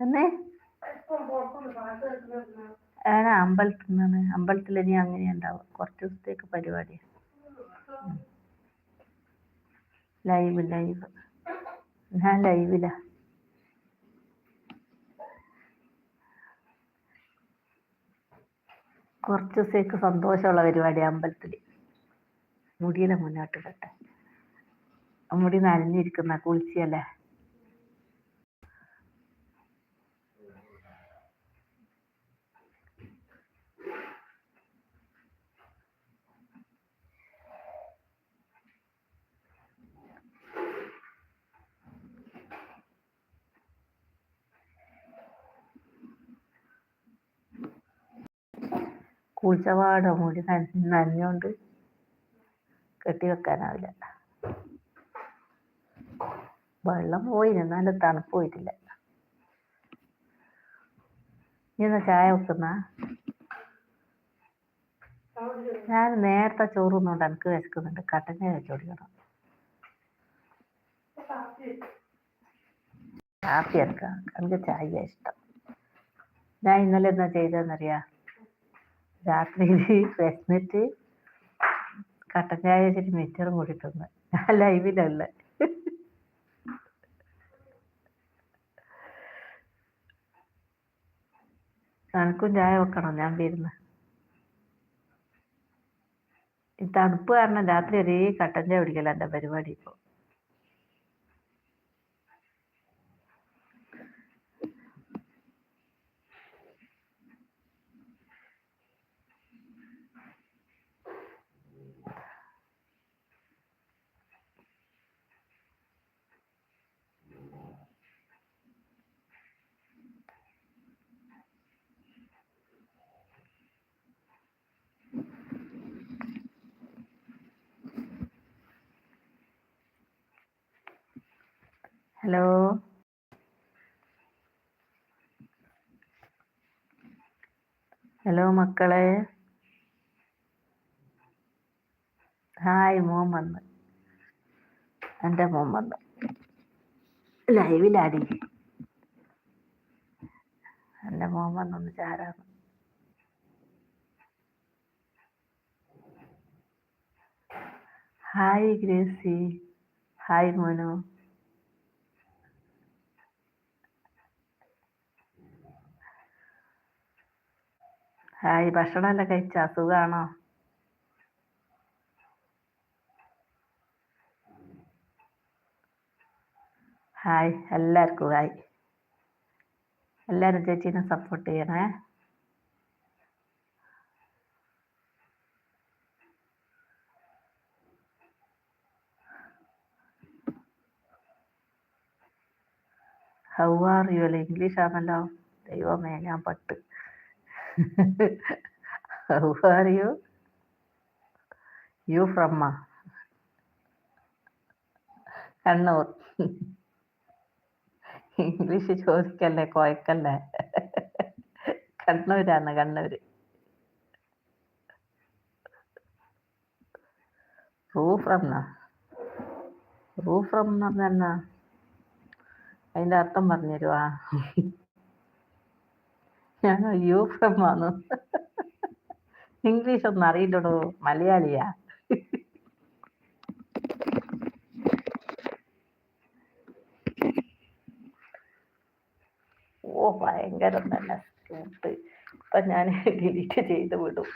എന്നേ? ആണ് അമ്പലത്തിൽ നിന്നാണ് അമ്പലത്തിൽ ഇനി അങ്ങനെ ഉണ്ടാവും. കുറച്ച് ദിവസത്തേക്ക് പരിപാടിയാണ് ലൈവ് ലൈവ് ഞാൻ ലൈവിലാ കുറച്ച് ദിവസത്തേക്ക് സന്തോഷമുള്ള പരിപാടി അമ്പലത്തിൽ. മുടിയിലെ മുന്നോട്ട് ഇടട്ടെ. മുടി നനഞ്ഞിരിക്കുന്ന കുളിച്ചല്ലേ കുളിച്ചപാട് മുടി നന- നനഞ്ഞോണ്ട് കെട്ടി വെക്കാനാവില്ല വെള്ളം പോയി എന്നാലും തണുപ്പ് പോയിട്ടില്ല. നീ എന്നാ ചായ വെക്കുന്ന? ഞാൻ നേരത്തെ ചോറ് തിന്നോണ്ട് എനിക്ക് വിശക്കുന്നുണ്ട്. കട്ടൻ ചായ വെച്ച് കുടിക്കണം. കാപ്പി എടുക്കാം എനിക്ക് ചായ ഇഷ്ടം. ഞാൻ ഇന്നലെ എന്താ ചെയ്തതെന്നറിയാ രാത്രി വിശന്നിട്ട് കട്ടൻ ചായ വെച്ചിട്ട് മിച്ചറും കൂടി തിന്ന് ഞാൻ ലൈവിലല്ല എനിക്കും ചായ വെക്കണം ഞാൻ വരുന്ന. ഈ തണുപ്പ് കാരണം രാത്രി ഒരേ കട്ടൻ ചായ കുടിക്കല എന്റെ പരിപാടി ഇപ്പോൾ ഹലോ ഹലോ മക്കളെ. ഹായ് മോൻ വന്ന്. എന്റെ മോൻ വന്ന്. ലൈവിലാടി. എന്റെ മോൻ വന്നൊന്ന് ചാരാന്ന് ഹായ് ഗ്രേസി. ഹായ് മോനു. ഹായ് ഭക്ഷണമെല്ലാം കഴിച്ച? സുഖാണോ? ഹായ് എല്ലാവർക്കും ഹായ്. എല്ലാവരും ചേച്ചീനെ സപ്പോർട്ട് ചെയ്യണേ. ഹൗ ആർ യു അല്ലെ ഇംഗ്ലീഷ് ആണല്ലോ. ദൈവമേ ഞാൻ പട്ട്. How are you you from Kannur. English ചോദിക്കല്ലേ കോയക്കല്ലേ? കണ്ണൂരാണ് കണ്ണൂര്. റൂ ഫ്രം റൂ ഫ്രം എന്ന്? പറഞ്ഞാ? അതിന്റെ അർത്ഥം പറഞ്ഞു തരുവാ ഞാൻ അയ്യോ ഫ്രം ഇംഗ്ലീഷ് ഒന്നും അറിയില്ലടോ മലയാളിയാ. ഓ ഭയങ്കരം തന്നെ സ്കൂട്ട്. ഇപ്പൊ ഞാൻ ഡിലീറ്റ് ചെയ്ത് വിടും.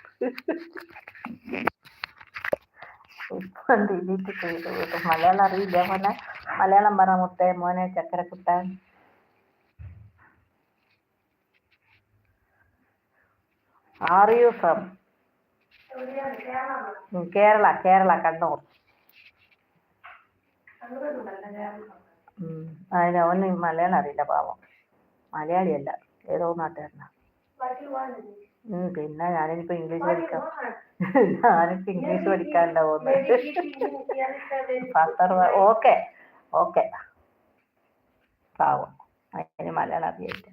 ഇപ്പം ഡിലീറ്റ് ചെയ്ത് വിടും. മലയാളം അറിയില്ല മോനെ. മലയാളം പറ മുത്തേ മോനെ ചക്കരക്കുട്ടൻ. Are you from Kerala Kerala Kannur. അതിന് അവന് മലയാളം അറിയില്ല പാവം. മലയാളിയല്ല. ഏതോ നാട്ടുകാരനാ. പിന്നെ ഞാനിപ്പോ ഇംഗ്ലീഷ് പഠിക്കാം. ഞാനിപ്പോ ഇംഗ്ലീഷ് പഠിക്കാനുണ്ടാവുന്നു പത്തർ ഓക്കെ ഓക്കെ. പാവം. അതിന് മലയാളം അറിയില്ല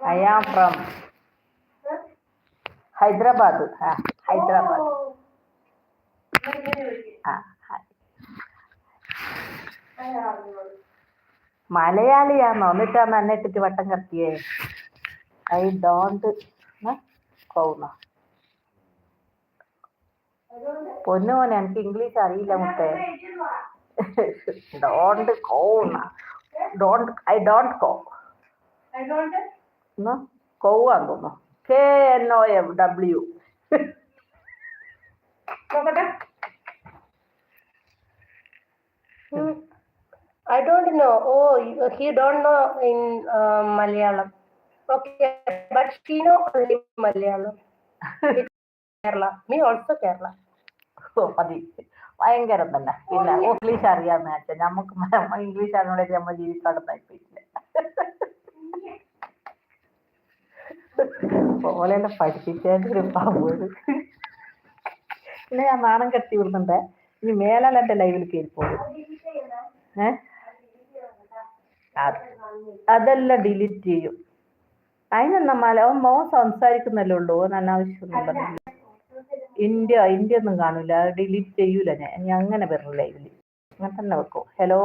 ഐ ആം ഫ്രം ഹൈദരാബാദ്. ആ ഹൈദരാബാദ്. ആ എന്നിട്ട് എന്നിട്ടാണ് എന്നെ ഇട്ടിട്ട് വട്ടം കത്തിയേ ഐ ഡോണ്ട് കൗന്ന പൊന്നു മോനെ എനിക്ക് ഇംഗ്ലീഷ് അറിയില്ല മുത്തേ. ഡോണ്ട് കോന്ന ഡോണ്ട് ഐ ഡോണ്ട് കോ. എന്നാ കൗവാന്ന് തോന്നുന്നു K N O M W I don't know. Oh, he don't know in uh, Malayalam. Okay, but she know only Malayalam. Kerala. Me also Kerala. ഓ, മതി ഭയങ്കരം തന്നെ പിന്നെ ഇംഗ്ലീഷ് അറിയാന്ന് വെച്ചാൽ നമുക്ക് ഇംഗ്ലീഷ് അറിഞ്ഞൂടെ നമ്മൾ ജീവിക്കാതെ താല്പര്യമില്ല ഓലെല്ലാം പഠിപ്പിച്ചതിന്റെ പിന്നെ ഞാൻ നാണം കെട്ടി വിടുന്നുണ്ട്. ഇനി മേലാൽ എന്റെ ലൈവിൽ കയറി പോകും അതെല്ലാം ഡിലീറ്റ് ചെയ്യും. അതിനെന്നാ മല മോൻ സംസാരിക്കുന്നല്ലേ ഉള്ളൂ. അനാവശ്യമൊന്നും പറഞ്ഞില്ല. ഇന്ത്യ ഇന്ത്യ ഒന്നും കാണൂല ഡിലീറ്റ് ചെയ്യൂല ഞാൻ. അങ്ങനെ വരും ലൈവിൽ അങ്ങനെ തന്നെ വെക്കും. ഹലോ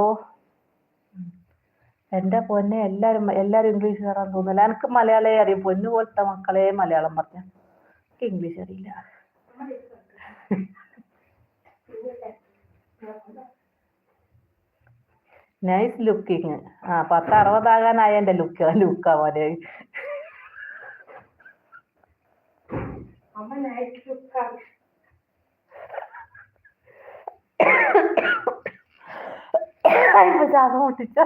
എന്റെ പൊന്നെ എല്ലാരും എല്ലാരും ഇംഗ്ലീഷ് കയറാൻ തോന്നില്ല എനിക്ക് മലയാളമേ അറിയും. പൊന്നു പോലത്തെ മക്കളെ മലയാളം പറഞ്ഞ. എനിക്ക് ഇംഗ്ലീഷ് അറിയില്ല. നൈസ് ലുക്കിങ് ആ പത്ത് അറുപതാകാനായ എന്റെ ലുക്ക് ലുക്കാ മോനെ. മുട്ടിച്ച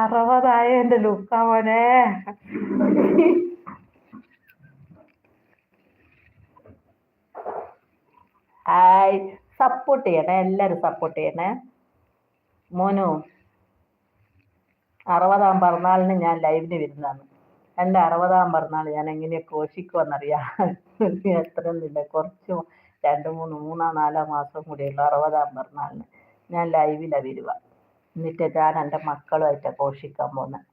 അറുപതായ എന്റെ ലുക്ക മോനെ. ഹായ്. സപ്പോർട്ട് ചെയ്യണേ എല്ലാരും സപ്പോർട്ട് ചെയ്യണേ. മോനു അറുപതാം പിറന്നാളിന് ഞാൻ ലൈവിന് വരുന്നതാണ്. എന്റെ അറുപതാം പിറന്നാൾ ഞാൻ എങ്ങനെയാ ഘോഷിക്കുമെന്നറിയാം എത്രയൊന്നുമില്ല കുറച്ച് രണ്ട് മൂന്ന് മൂന്നോ നാലോ മാസം കൂടിയുള്ള അറുപതാം പിറന്നാളിന്. ഞാൻ ലൈവിലാണ് വരുക. എന്നിട്ട് ഞാൻ എന്റെ മക്കളുമായിട്ടാണ് ഘോഷിക്കാൻ പോകുന്നത്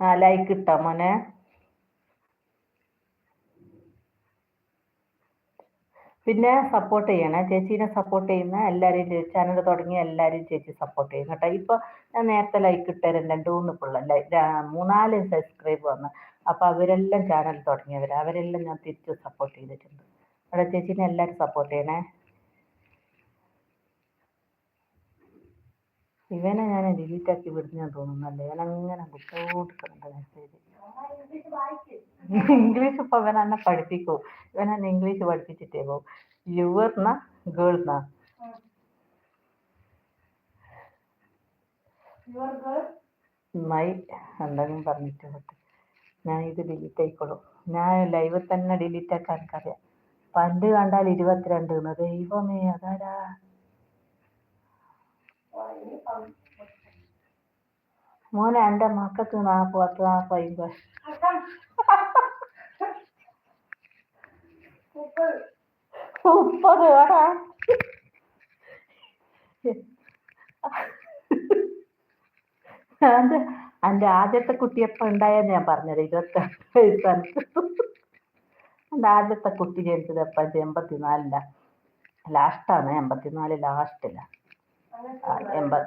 ആ ലൈക്ക് ഇട്ടോ മോനെ? പിന്നെ സപ്പോർട്ട് ചെയ്യണേ. ചേച്ചീനെ സപ്പോർട്ട് ചെയ്യുന്ന എല്ലാവരെയും ചാനൽ തുടങ്ങിയ എല്ലാവരെയും ചേച്ചി സപ്പോർട്ട് ചെയ്യും കേട്ടോ. ഇപ്പോൾ ഞാൻ നേരത്തെ ലൈക്ക് ഇട്ടേരും രണ്ട് മൂന്ന് പിള്ളേർ മൂന്നാൽ സബ്സ്ക്രൈബ് വന്നു. അപ്പോൾ അവരെല്ലാം ചാനൽ തുടങ്ങിയവർ അവരെല്ലാം ഞാൻ തിരിച്ച് സപ്പോർട്ട് ചെയ്തിട്ടുണ്ട്. അവിടെ ചേച്ചീനെ എല്ലാവരും സപ്പോർട്ട് ചെയ്യണേ. ഇവനെ ഞാൻ ഡിലീറ്റ് ആക്കി വിടുന്ന തോന്നുന്നല്ലേ? ഇവൻ അങ്ങനെ ബുദ്ധിമുട്ടുണ്ട് മെസ്സേജ് ഇംഗ്ലീഷ് ഇപ്പൊ ഇവൻ എന്നെ പഠിപ്പിക്കൂ. ഇവൻ എന്നെ ഇംഗ്ലീഷ് പഠിപ്പിച്ചിട്ടേ പോകും യുവർന്ന ഗേൾന്ന മൈ എന്തെങ്കിലും പറഞ്ഞിട്ട് ഞാൻ ഇത് ഡിലീറ്റ് ആയിക്കോളും. ഞാൻ ലൈവിൽ തന്നെ ഡിലീറ്റ് ആക്കാൻ എനിക്കറിയാം. പണ്ട് കണ്ടാൽ ഇരുപത്തിരണ്ട് എന്ന്. ദൈവമേ അതാരാ? മോനെ എന്റെ മക്കൾക്ക് നാൽപ്പത് പത്ത് നാൽപ്പത് മുപ്പത് വേടാ എന്റെ ആദ്യത്തെ കുട്ടി എപ്പോൾ ഉണ്ടായെന്ന് ഞാൻ പറഞ്ഞത് ഇരുപത്തിരണ്ട് വയസ്സാണ് എന്റെ ആദ്യത്തെ കുട്ടി ജനിച്ചത് എപ്പം എൺപത്തിനാലില. ലാസ്റ്റാണ് എൺപത്തിനാല് ലാസ്റ്റില എൺപത്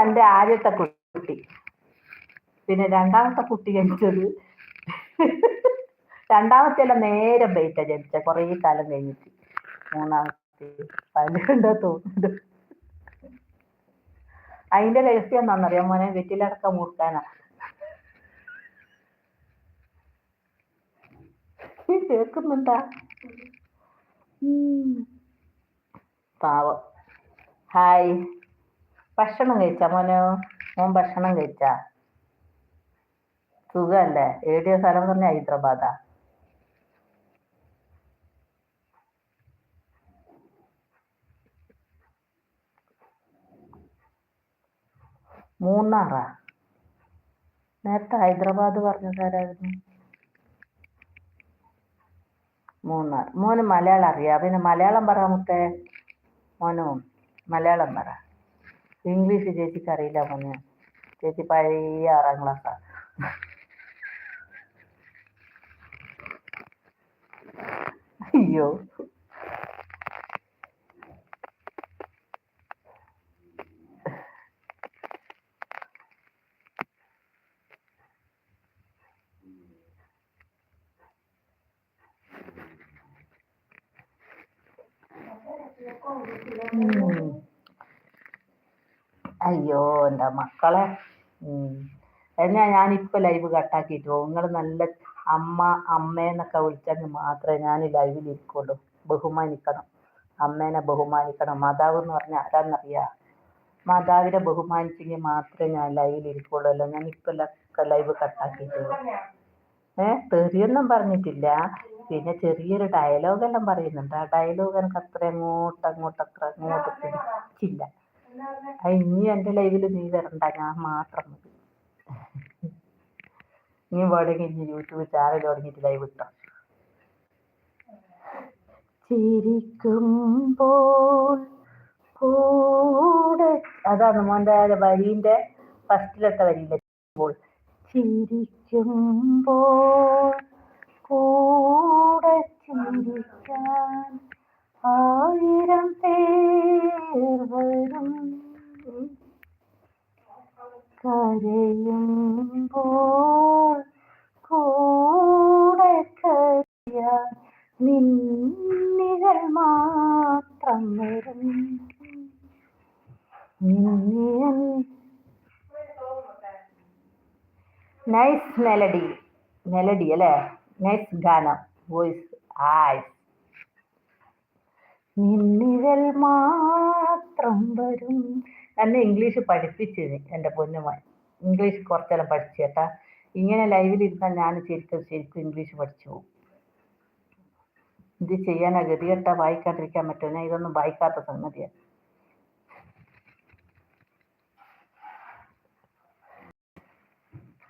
എന്റെ ആദ്യത്തെ കുട്ടി. പിന്നെ രണ്ടാമത്തെ കുട്ടി ജനിച്ചത് രണ്ടാമത്തെ എല്ലാം നേരെ ബൈറ്റ ജനിച്ച കുറേ കാലം കഴിഞ്ഞിട്ട്. മൂന്നാമത്തെ പന്ത്രണ്ടോ തോന്നുന്നത് അതിന്റെ രഹസ്യം എന്താണെന്നറിയാം മോനെ? വെറ്റിലടക്കം മുറുക്കാനാ. നീ കേൾക്കുന്നുണ്ടാ? ഉം. പാവം. ഹായ്. ഭക്ഷണം കഴിച്ച മോനോ? മോൻ ഭക്ഷണം കഴിച്ച? സുഖല്ലേ? ഏടിയ സ്ഥലം പറഞ്ഞ ഹൈദരാബാദ. മൂന്നാറാ? നേരത്തെ ഹൈദരാബാദ് പറഞ്ഞതാരായിരുന്നു? മൂന്നാർ മോന് മലയാളം അറിയാം. പിന്നെ മലയാളം പറ മുത്തേ. മോനോ മലയാളം പറ. ഇംഗ്ലീഷ് ചേച്ചിക്ക് അറിയില്ല മോന്. ചേച്ചി പഴയ ആറാം ക്ലാസ്സാണ് അയ്യോ. അയ്യോ എന്റെ മക്കളെ. എന്നാ ഞാനിപ്പോൾ ലൈവ് കട്ടാക്കിയിട്ട് പോകും. നിങ്ങൾ നല്ല അമ്മ അമ്മേന്നൊക്കെ വിളിച്ചെങ്കിൽ മാത്രമേ ഞാൻ ലൈവിൽ ഇരിക്കുള്ളൂ. ബഹുമാനിക്കണം. അമ്മേനെ ബഹുമാനിക്കണം. മാതാവ് എന്ന് പറഞ്ഞാൽ ആരാന്നറിയാം? മാതാവിനെ ബഹുമാനിച്ചെങ്കിൽ മാത്രമേ ഞാൻ ലൈവിൽ ഇരിക്കുള്ളൂ അല്ല? ഞാൻ ഇപ്പോൾ ലൈവ് കട്ടാക്കിയിട്ട് ഏഹ് തെറിയൊന്നും പറഞ്ഞിട്ടില്ല. പിന്നെ ചെറിയൊരു ഡയലോഗെല്ലാം പറയുന്നുണ്ട്. ആ ഡയലോഗ് എനിക്ക് അത്ര അങ്ങോട്ട് അങ്ങോട്ട് അത്ര അങ്ങോട്ട് പിടിച്ചില്ല. അത് ഇനി എന്റെ ലൈവിൽ നീ വരണ്ട ഞാൻ മാത്രം മതി. നീ വേണമെങ്കിൽ ഇനി യൂട്യൂബ് ചാനൽ തുടങ്ങിയിട്ട് ലൈവ് ഇട്ടോ. ചിരിക്കുമ്പോൾ കൂടെ അതാണ് മോന്റെ വരീന്റെ ഫസ്റ്റിലത്തെ വരിയിലെ ചിരിക്കുമ്പോൾ കൂടെ ചിന്തിക്കാൻ ആയിരം പേർ വരും. കരയുമ്പോൾ കൂടെ കരയാൻ നിന്നികൾ മാത്രം വരും. നിന്നിയൻ നൈസ് മെലഡി മെലഡി അല്ലേ? നൈസ് ഗാനം വോയിസ് ആയ്സ് നിന്നിഴൽ മാത്രം വരും. എന്നെ ഇംഗ്ലീഷ് പഠിപ്പിച്ചു എന്റെ പൊന്നുമായി ഇംഗ്ലീഷ് കുറച്ചെല്ലാം പഠിച്ചു കേട്ടാ. ഇങ്ങനെ ലൈവിൽ ഇരുന്നാൽ ഞാൻ ശരിക്കും ശരിക്കും ഇംഗ്ലീഷ് പഠിച്ചു പോകും. ഇത് ചെയ്യാനാ ഗതികെട്ടാ വായിക്കാണ്ടിരിക്കാൻ പറ്റുമോ? ഞാൻ ഇതൊന്നും വായിക്കാത്ത സംഗതിയാണ്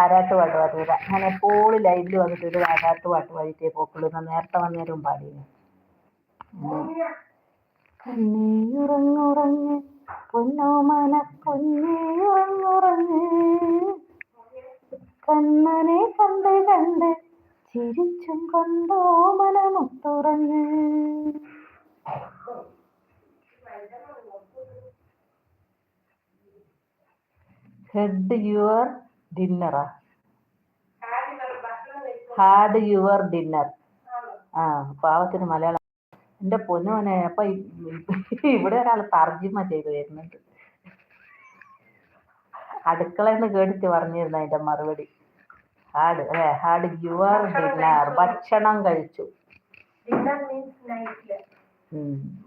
മോനെ താരാട്ട് പാട്ട് പാടില്ല. ഞാൻ എപ്പോഴും ലൈവിൽ വന്നിട്ട് ഒരു താരാട്ട് പാട്ട് പാടിയിട്ടേ പോക്കുള്ളൂ. ഞാൻ നേരത്തെ വന്നേരും പാടിയിരുന്നു കണ്ണീയുറങ്ങുറങ്ങ് പൊന്നോമന കുഞ്ഞിയുറങ്ങുറങ്ങ് കണ്ണനെ കണ്ട് കണ്ട് ചിരിച്ചും കൊണ്ടോ മനമുത്തുറങ്ങ്. ഹെഡ് യുവർ ഡിന്നറാ ഹാഡ് യുവർ ഡിന്നർ ആ പാവത്തിന് മലയാളം. എന്റെ പൊന്നുമോനെ അപ്പൊ ഇവിടെ ഒരാൾ തർജിമ ചെയ്ത് വരുന്നുണ്ട്. അടുക്കളന്ന് കേട്ടിട്ട് പറഞ്ഞിരുന്നു അതിന്റെ മറുപടി. ഹാഡ് അല്ലെ? ഹാഡ് യുവർ ഡിന്നർ ഭക്ഷണം കഴിച്ചു.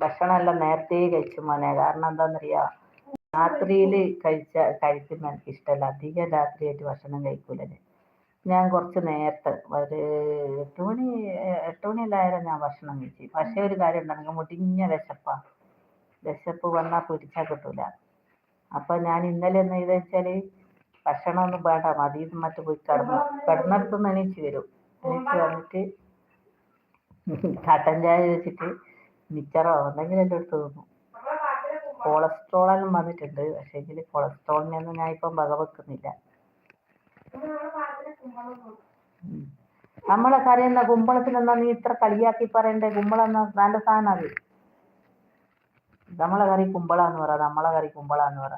ഭക്ഷണം എല്ലാം നേരത്തെ കഴിച്ചു മോനെ. കാരണം എന്താണെന്നറിയാ രാത്രിയിൽ കഴിച്ച കഴിക്കുന്ന എനിക്ക് ഇഷ്ടമല്ല അധികം രാത്രിയായിട്ട് ഭക്ഷണം കഴിക്കൂലേ ഞാൻ. കുറച്ച് നേരത്തെ ഒരു എട്ട് മണി എട്ട് മണിയെല്ലായാലും ഞാൻ ഭക്ഷണം കഴിച്ചു പക്ഷേ ഒരു കാര്യം ഉണ്ടെങ്കിൽ മുടിഞ്ഞ വിശപ്പാ. വിശപ്പ് വന്നാൽ പിടിച്ചാൽ കിട്ടൂല. അപ്പൊ ഞാൻ ഇന്നലെ എന്ന് ചെയ്തെന്ന് വെച്ചാൽ ഭക്ഷണമൊന്നും വേണ്ട മതി മറ്റു പോയി കിടന്നു കിടന്നിടത്തുനിന്ന് എണീച്ച് വരും. എണീച്ച് വന്നിട്ട് കട്ടൻ ചായ വെച്ചിട്ട് മിച്ചറോ എന്തെങ്കിലും എന്റെ അടുത്ത് തിന്നു. കൊളസ്ട്രോളെല്ലാം വന്നിട്ടുണ്ട് പക്ഷേ ഇതിൽ കൊളസ്ട്രോളിനൊന്നും ഞാൻ ഇപ്പം വക വെക്കുന്നില്ല നമ്മളെ കറിയുന്ന കുമ്പളത്തിനെന്നാ നീ ഇത്ര കളിയാക്കി പറയണ്ടേ? കുമ്പളം എന്നാ നല്ല സാധനം അത്. നമ്മളെ കറി കുമ്പളാന്ന് പറ. നമ്മളെ കറി കുമ്പളാന്ന് പറ.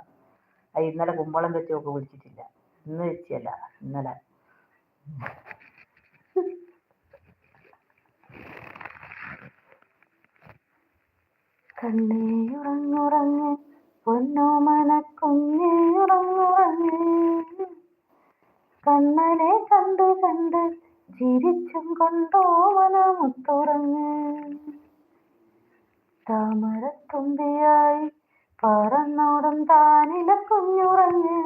അത് ഇന്നലെ കുമ്പളം വെച്ച് നോക്ക് വിളിച്ചിട്ടില്ല. ഇന്ന് വെച്ചല്ല ഇന്നലെ. കണ്ണേ ഉറങ്ങുറങ്ങ് പൊന്നോ മനക്കുഞ്ഞേ ഉറങ്ങുറങ്ങ്. കണ്ണനെ കണ്ട് കണ്ട് ചിരിച്ചും കൊണ്ടോ മനമുത്തുറങ്ങ്. താമരത്തുമ്പിയായി പറന്നോടും താനില കുഞ്ഞുറങ്ങ്.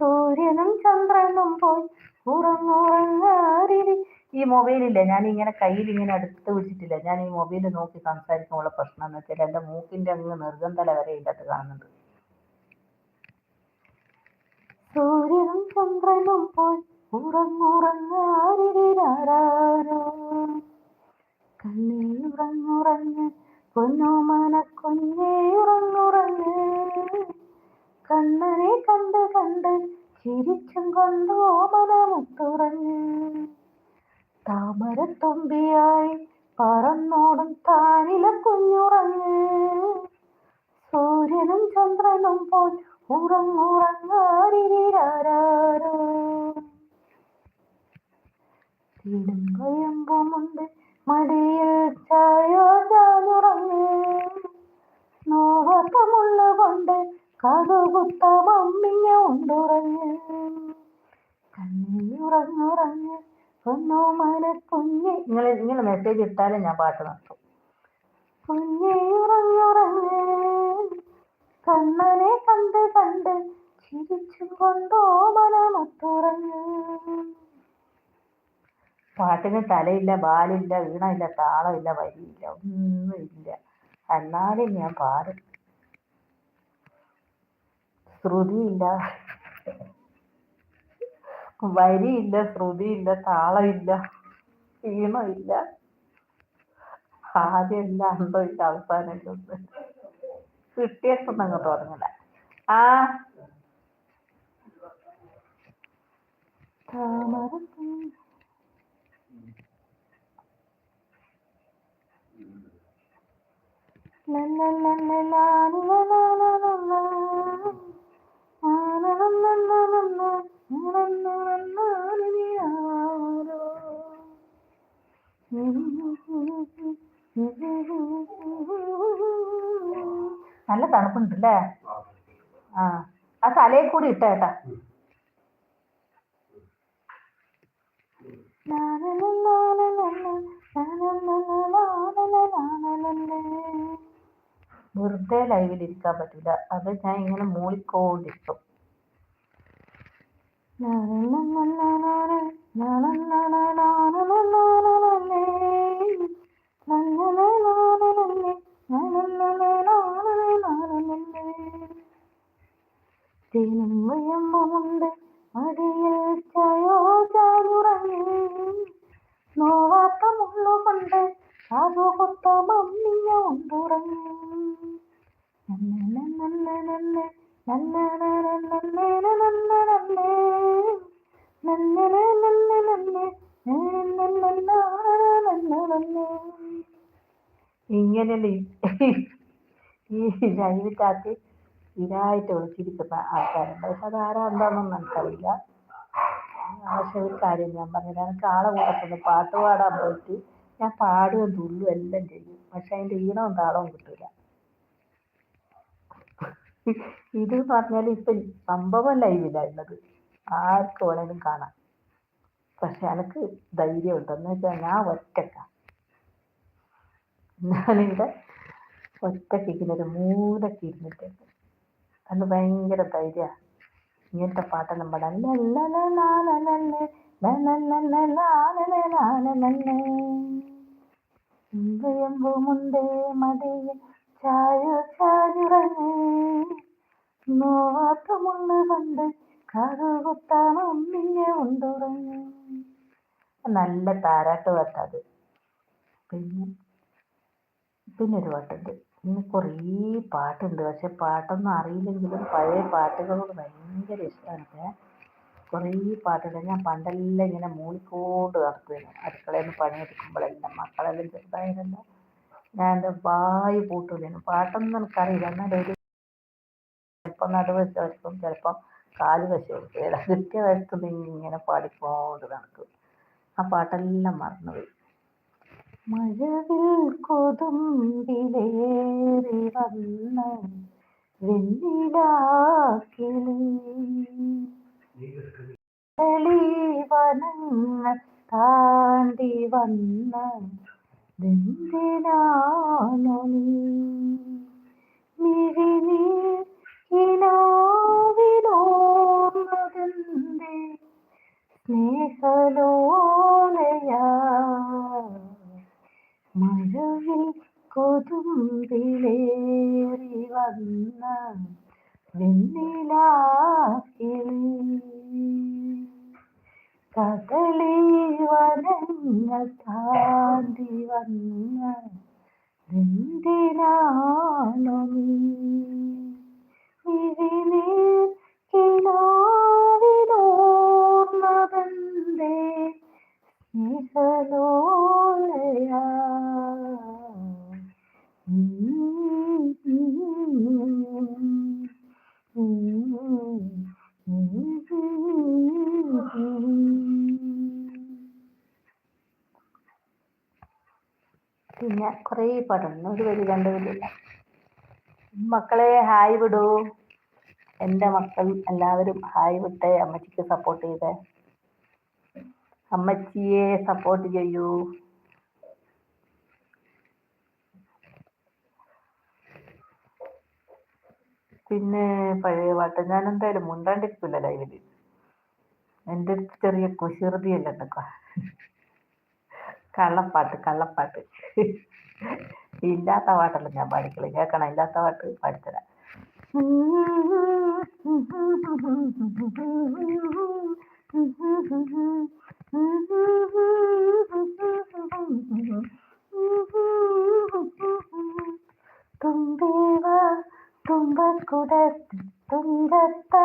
സൂര്യനും ചന്ദ്രനും പോയി ഉറങ്ങുറങ്ങാരിരി ഈ മൊബൈലില്ല ഞാൻ ഇങ്ങനെ കയ്യിൽ ഇങ്ങനെ അടുത്ത് പിടിച്ചിട്ടില്ല ഞാൻ ഈ മൊബൈൽ നോക്കി സംസാരിക്കുമ്പോൾ പ്രശ്നം എന്ന് വെച്ചാൽ എന്റെ മൂക്കിന്റെ അങ്ങ് നിർഗന്ധല വരെ ഇതിന്റെ അകത്ത് കാണുന്നുണ്ട്. സൂര്യനും ചന്ദ്രനും പോയി ഉറങ്ങുറങ്ങാരിരാരോ കണ്ണിൽ ഉറങ്ങുറങ്ങ് കുഞ്ഞേ ഉറങ്ങുറങ്ങ്. കണ്ണനെ കണ്ട് കണ്ട് ചിരിച്ചും കൊണ്ടോ ഓമന മുത്തുറങ്ങ് താമരത്തുമ്പിയായി പറന്നോടും താനില കുഞ്ഞുറങ്ങ്. സൂര്യനും ചന്ദ്രനും പോൽ ഉറങ്ങുറങ്ങാരിരാരോ തിടുമ്പയമ്പുമുണ്ട് മടിയിൽ നിങ്ങൾ ഇങ്ങനെ മെസ്സേജ് ഇട്ടാലേ ഞാൻ പാട്ട് നടത്തും. കണ്ണനെ കണ്ട് കണ്ട് ചിരിച്ചു കൊണ്ടോ മനമത്തുറങ്ങ്. പാട്ടിന് തലയില്ല ബാലില്ല വീണയില്ല താളമില്ല വരിയില്ല ഒന്നുമില്ല. എന്നാലും ഞാൻ പാടും. ശ്രുതിയില്ല. വരിയില്ല ശ്രുതിയില്ല താളമില്ല. ഈണമില്ല ആദ്യം എല്ലാം അനുഭവിച്ച ഒന്നും കിട്ടിയപ്പം അങ്ങ് തുടങ്ങണ ആ. താമരപ്പൂ നല്ല തണുപ്പുണ്ട് അല്ലേ ആ ആ തലയിൽ കൂടി ഇട്ടേട്ടാ വെറുതെ ലൈവിൽ ഇരിക്കാൻ പറ്റില്ല അത് ഞാൻ ഇങ്ങനെ മൂളിക്കൊണ്ടിരിക്കും തേനും ഇങ്ങനെയല്ലേ ഈ ലൈവിറ്റകത്ത് സ്ഥിരമായിട്ട് ഒളിച്ചിരിക്കുന്ന ആൾക്കാരുണ്ട്. പക്ഷെ അതാരാ എന്താണെന്നൊന്നും എനിക്കറിയില്ല. പക്ഷെ ഒരു കാര്യം ഞാൻ പറഞ്ഞില്ല. എനിക്ക് ആളെ കൂട്ടത്തുനിന്ന് പാട്ട് പാടാൻ പോയിട്ട് ഞാൻ പാടുകയും തുള്ളും എല്ലാം ചെയ്യും. പക്ഷെ അതിന്റെ ഈണവും താളവും കിട്ടില്ല ഇത് പറഞ്ഞാൽ ഇപ്പൊ സംഭവം ലൈവില്ല ഉള്ളത്. ആർക്ക് വേണേലും കാണാം. പക്ഷെ എനിക്ക് ധൈര്യമുണ്ട്. എന്ന് വെച്ചാൽ ഞാൻ ഒറ്റക്ക. ഞാനിവിടെ ഒറ്റയ്ക്ക് ഇങ്ങനെ ഒരു മൂലക്ക് ഇരുന്നിട്ടുണ്ട്. അത് ഭയങ്കര ധൈര്യ ഇങ്ങനത്തെ പാട്ടെല്ലാം പാടാൻ മുണ്ടേ മടിയ ചായ ചായുറങ്ങ് നോവാത്തമുള്ള കണ്ട് കറുകുത്താൻ അമ്മിഞ്ഞ ഉണ്ടുറങ്ങ് നല്ല താരാട്ട് പാട്ടത് പിന്നെ പിന്നെ ഒരു പാട്ടുണ്ട് ഇന്ന് കുറേ പാട്ടുണ്ട്. പക്ഷെ പാട്ടൊന്നും അറിയില്ലെങ്കിലും പഴയ പാട്ടുകളോട് ഭയങ്കര ഇഷ്ടമാണ് കുറേ പാട്ടുണ്ട്. ഞാൻ പണ്ടെല്ലാം ഇങ്ങനെ മൂളിക്കൊണ്ട് നടക്കുമായിരുന്നു അടുക്കളയിൽ നിന്ന് പണിയെടുക്കുമ്പോഴെല്ലാം മക്കളെല്ലാം ചെറുതായിരുന്നു ഞാൻ എന്റെ വായു പൂട്ടില്ലായിരുന്നു പാട്ടൊന്നും എനിക്കറിയില്ല. എന്നാലും ഒരു ചിലപ്പോൾ നടുവശം വരുത്തും ചിലപ്പം കാൽ വശം എടുക്കുകയില്ല കിട്ടിയ വശത്ത് ഇങ്ങനെ പാടിക്കൊണ്ട് നടക്കും. ആ പാട്ടെല്ലാം മറന്നുപോയി. മഴവിൽ കൊതുമ്പിലേറി വന്ന വെണ്ണിലാക്കിളി വനങ്ങ താണ്ടി വന്ന വെന്തിനാനീ മിഴിനീർ സ്നേഹലോലയാ. മഴവിൽ കൊതുമ്പിലേറി വന്ന വെണ്ണിലാക്കി കകളി വനങ്ങൾ താണ്ടി വന്ന എന്തിനാ കുറേ പാട്ടുണ്ട് ഒരു വരി രണ്ട് വരില്ല മക്കളെ ഹായ് വിടൂ. എന്റെ മക്കൾ എല്ലാവരും ഹായ് വിട്ടെ അമ്മച്ചിക്ക് സപ്പോർട്ട് ചെയ്തേ. അമ്മച്ചിയെ സപ്പോർട്ട് ചെയ്യൂ. പിന്നെ പഴയ പാട്ട് ഞാൻ എന്തായാലും മുണ്ടാണ്ടിരിക്കില്ല ലൈവിൽ എന്റെ അടുത്ത് ചെറിയ കുശൃതിയല്ല കേട്ടോ. കള്ളപ്പാട്ട് കള്ളപ്പാട്ട്. ഇല്ലാത്ത പാട്ടല്ല ഞാൻ പാടിക്കളി കേൾക്കണം? ഇല്ലാത്ത പാട്ട് പാടിത്തരാം. തുമ്പേവ തുമ്പക്കുടത്ത് ലാ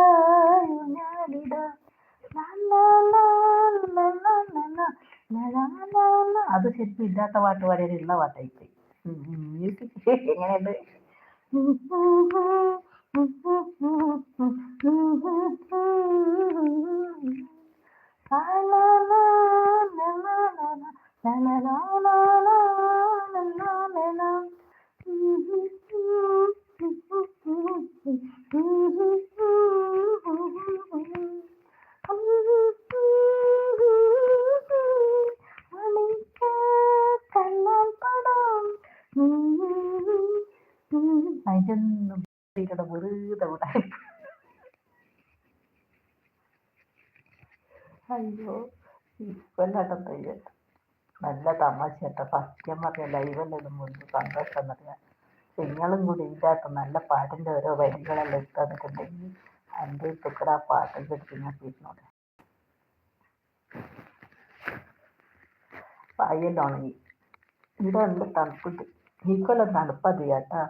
ഞാനിടാം അത് ശരിക്കും ഇല്ലാത്ത പാട്ട് പാടിയാൽ ഉള്ള പാട്ടായിപ്പോയി മ്യൂസിക് എങ്ങനെയുണ്ട് കണ്ണാൽ അയ്യോ ഇക്കൊല്ലാട്ടം തയ്യ നല്ല തമാശ സത്യം പറഞ്ഞ ലൈവല്ലതും ഇടുമ്പോൾ സന്തോഷം എന്നറിയാം നിങ്ങളും കൂടി ഇതിനകത്ത് നല്ല പാട്ടിന്റെ ഓരോ വരികളെല്ലാം എടുത്തിട്ടുണ്ടെങ്കിൽ തുക്കട ആ പാട്ടൊക്കെ എടുത്ത് ഞാൻ തീരുന്നോടെ പായെല്ലാം ഉണങ്ങി. ഇവിടെ എന്താ തണുപ്പുണ്ട് ഈ തണുപ്പതി കേട്ടാ.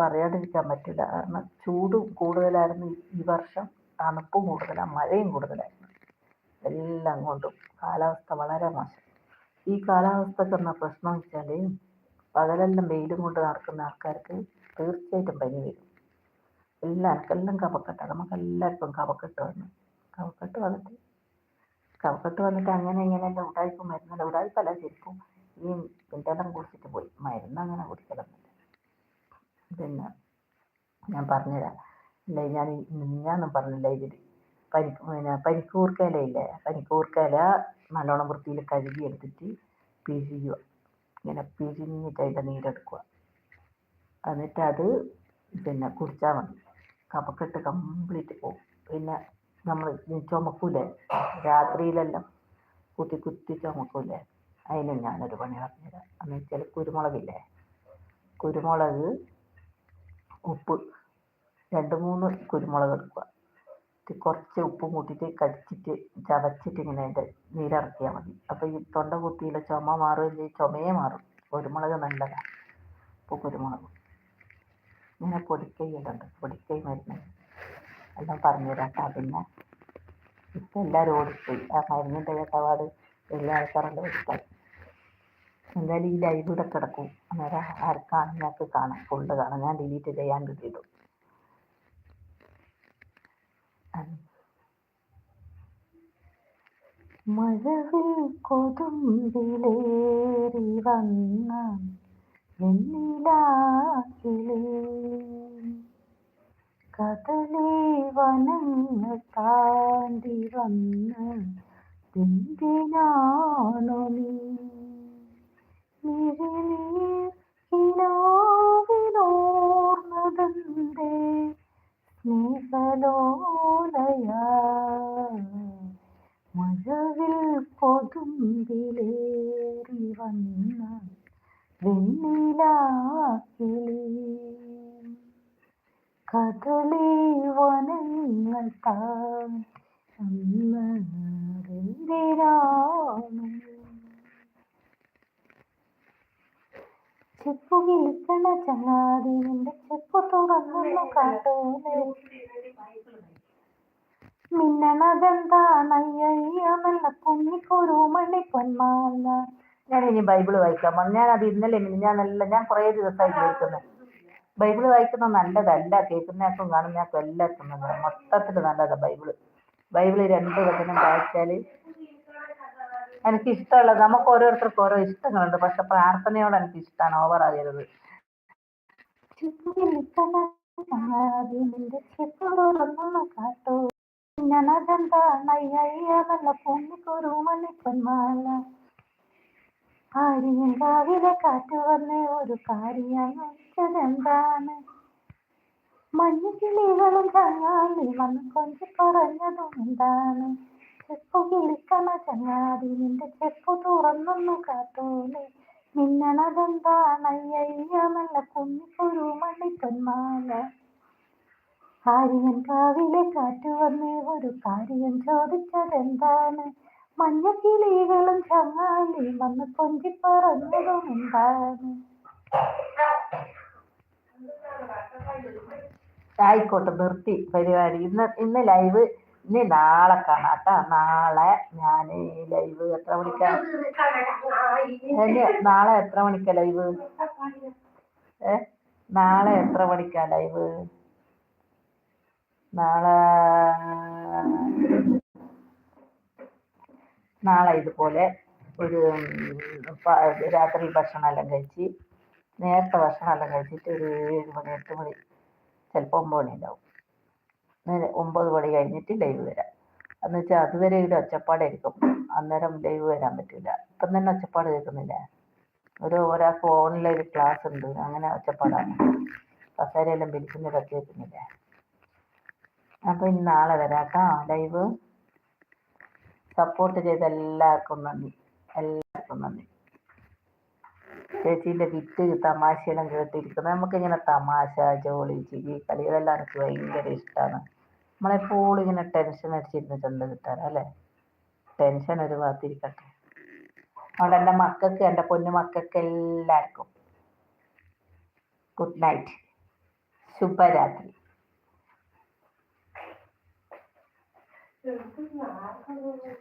പറയാതിരിക്കാൻ പറ്റില്ല. കാരണം ചൂട് കൂടുതലായിരുന്നു ഈ- വർഷം. തണുപ്പും കൂടുതലാണ് മഴയും കൂടുതലായിരുന്നു. എല്ലാം കൊണ്ടും. കാലാവസ്ഥ വളരെ മോശം. ഈ കാലാവസ്ഥക്ക് എന്ന പ്രശ്നം വെച്ചാൽ പകലെല്ലാം വെയിലും കൊണ്ട് നടക്കുന്ന ആൾക്കാർക്ക് തീർച്ചയായിട്ടും പനി വരും. എല്ലാവർക്കെല്ലാം കഫക്കെട്ടാണ് നമുക്ക് എല്ലാവർക്കും കഫക്കെട്ട് വന്നു. കഫക്കെട്ട് വന്നിട്ട് കഫക്കെട്ട് വന്നിട്ട് അങ്ങനെ ഇങ്ങനെയെല്ലാം ഉടായ്പ മരുന്നല്ല ഉടായ്പല്ല ശരിക്കും. ഈ ഇതെല്ലാം കുടിച്ചിട്ട് പോയി. മരുന്ന് അങ്ങനെ കുടിക്കലൊന്നുമില്ല പിന്നെ ഞാൻ പറഞ്ഞുതരാം അല്ലേ ഞാൻ ഞാനൊന്നും പറഞ്ഞില്ല ഇതിൽ പരി പിന്നെ പനിക്കൂർക്കയില ഇല്ലേ പനിക്കൂർക്കയില നല്ലോണം വൃത്തിയിൽ കഴുകി എടുത്തിട്ട് പിഴിയുക. ഇങ്ങനെ പിഴിഞ്ഞിട്ട് അതിന്റെ നീരെടുക്കുക. എന്നിട്ട് അത് പിന്നെ കുടിച്ചാൽ മതി. കഫക്കെട്ട് കംപ്ലീറ്റ് പോകും. പിന്നെ നമ്മൾ ചുമക്കൂലേ രാത്രിയിലെല്ലാം കുത്തി കുത്തി ചുമക്കൂലേ. അതിന് ഞാനൊരു പണി പറഞ്ഞുതരാം. എന്ന് വെച്ചാൽ കുരുമുളകില്ലേ? കുരുമുളക് ഉപ്പ് രണ്ട് മൂന്ന് കുരുമുളക് എടുക്കുക. കുറച്ച് ഉപ്പും കൂട്ടിയിട്ട് കടിച്ചിട്ട് ചതച്ചിട്ട് ഇങ്ങനെ അതിന്റെ നീരിറക്കിയാൽ മതി. അപ്പോൾ ഈ തൊണ്ട കുത്തിയിലെ ചുമ മാറുകയും ചെയ്യും. ചുമയെ മാറും. കുരുമുളക് നല്ലതാണ് ഉപ്പ് കുരുമുളക്. ഇങ്ങനെ പൊടിക്കൈ പൊടിക്കൈയിലുണ്ട് പൊടിക്കൈ മരുന്ന്. എല്ലാം പറഞ്ഞു തരാം കേട്ടോ. പിന്നെ ഇപ്പം എല്ലാവരും ഓടിപ്പോയി. ആ മരുന്നിന്റെ കേട്ടപാട് എല്ലാ ആൾക്കാരെല്ലാം ഓടിപ്പോയി എന്തായാലും ഈ ലൈവ് ഇവിടെ കിടക്കും. അന്നേരം ആർക്കാണ് ഞങ്ങൾക്ക് കാണാം ഫുള്ള് കാണാം. ഞാൻ ഡിലീറ്റ് ചെയ്യാൻ വേണ്ടിയിട്ടു മഴവിൽ കൊതുമ്പിലേറി വന്ന വെണ്ണിലാക്കിളേ കദളി വനങ്ങൾ താണ്ടി വന്ന എന്തിനാണോ നീ? കിനാവിനോർന്നതെന്തേ സ്നേഹലോലയാ. മഴവിൽ കൊതുമ്പിലേറി വന്ന വെണ്ണിലാക്കിളി കദളി വനങ്ങൾ താൻ അന്നറിന്തിരാണ് ചെപ്പു കിളിക്കണ ചങ്ങാതി നിന്റെ ചെപ്പു തുറന്നു കാട്ടോലെ ഞാൻ ഇനി ബൈബിൾ വായിക്കാം. ഞാൻ അത് ഇന്നലെ മിനിഞ്ഞാന്നല്ല നല്ല ഞാൻ കുറേ ദിവസമായി കേൾക്കുന്നത് ബൈബിൾ വായിക്കുന്നത് നല്ലതല്ല കേൾക്കുന്നയാൾക്കും കാണുന്നയാൾക്കും എല്ലാവർക്കും നല്ലതാണ് മൊത്തത്തിൽ നല്ലതാണ് ബൈബിൾ. ബൈബിൾ രണ്ട് വചനം വായിച്ചാൽ എനിക്ക് ഇഷ്ടമുള്ള നമുക്ക് ഓരോരുത്തർക്കും ഓരോ ഇഷ്ടങ്ങളുണ്ട്. പക്ഷെ പ്രാർത്ഥനയോട് എനിക്ക് ഇഷ്ടമാണ് ഓവർ ആകരുത് രാവിലെ കാറ്റ് വന്ന് ഒരു കാര്യം വെച്ചതെന്താണ് കിളികളും ചങ്ങാതി വന്ന് കൊഞ്ചി പറഞ്ഞതും എന്താണ്? ചെപ്പു കിളിക്കണ ചങ്ങാതി നിന്റെ ചെപ്പു തുറന്നൊന്നു കാത്തോളെ മിന്നണതെന്താണയ്യ നല്ല കുഞ്ഞിക്കൊരു മണിത്തന്മാല കാര്യൻ കാവിലെ കാറ്റ് വന്ന് ഒരു കാര്യം ചോദിച്ചതെന്താണ്? മഞ്ഞക്കിളികളും ചങ്ങാലി വന്ന് കൊഞ്ചി പറഞ്ഞതും എന്താണ്? ആയിക്കോട്ടെ നിർത്തി പരിപാടി. ഇന്ന് ഇന്ന് ലൈവ് ഇനി നാളെ കാണാം കേട്ടോ നാളെ ഞാൻ ലൈവ് എത്ര മണിക്കാ? നാളെ എത്ര മണിക്കാ ലൈവ്? ഏ? നാളെ എത്ര മണിക്കാ ലൈവ്? നാളെ നാളെ ഇതുപോലെ ഒരു രാത്രി ഭക്ഷണമെല്ലാം കഴിച്ച് നേരത്തെ ഭക്ഷണമെല്ലാം കഴിച്ചിട്ട് ഒരു ഏഴ് മണി എട്ട് മണി ചിലപ്പോൾ ഒമ്പത് മണി ഉണ്ടാവും. ഒമ്പത് മണി കഴിഞ്ഞിട്ട് ലൈവ് വരാം. എന്ന് വെച്ചാൽ അതുവരെ ഒരു ഒച്ചപ്പാടായിരിക്കും അന്നേരം ലൈവ് വരാൻ പറ്റില്ല ഇപ്പം തന്നെ ഒച്ചപ്പാട് കേൾക്കുന്നില്ല. ഒരു ഒരാൾക്ക് ഓൺലൈൻ ക്ലാസ് ഉണ്ട്. അങ്ങനെ ഒച്ചപ്പാടാണ്. കസേരയെല്ലാം പിരിക്കുന്നതൊക്കെ കേൾക്കുന്നില്ല അപ്പോൾ ഇനി നാളെ വരാം ലൈവ്. സപ്പോർട്ട് ചെയ്ത എല്ലാവർക്കും നന്ദി. എല്ലാവർക്കും നന്ദി. ചേച്ചീന്റെ വിറ്റ് തമാശയെല്ലാം കേട്ടിരിക്കുന്നത് നമുക്കിങ്ങനെ തമാശ ജോളി ചിരി കളികളെല്ലാം എനിക്ക് ഭയങ്കര ഇഷ്ടമാണ് നമ്മളെപ്പോഴും ഇങ്ങനെ ടെൻഷൻ അടിച്ചിരുന്ന് ചന്ത കിട്ടാറ് അല്ലേ? ടെൻഷൻ ഒരു ഭാഗത്തിരിക്കട്ടെ. അതുകൊണ്ട് എന്റെ മക്കൾക്ക് എന്റെ പൊന്നു മക്കൾക്ക് എല്ലാവർക്കും ഗുഡ് നൈറ്റ് ശുഭരാത്രി. Thank നാണം.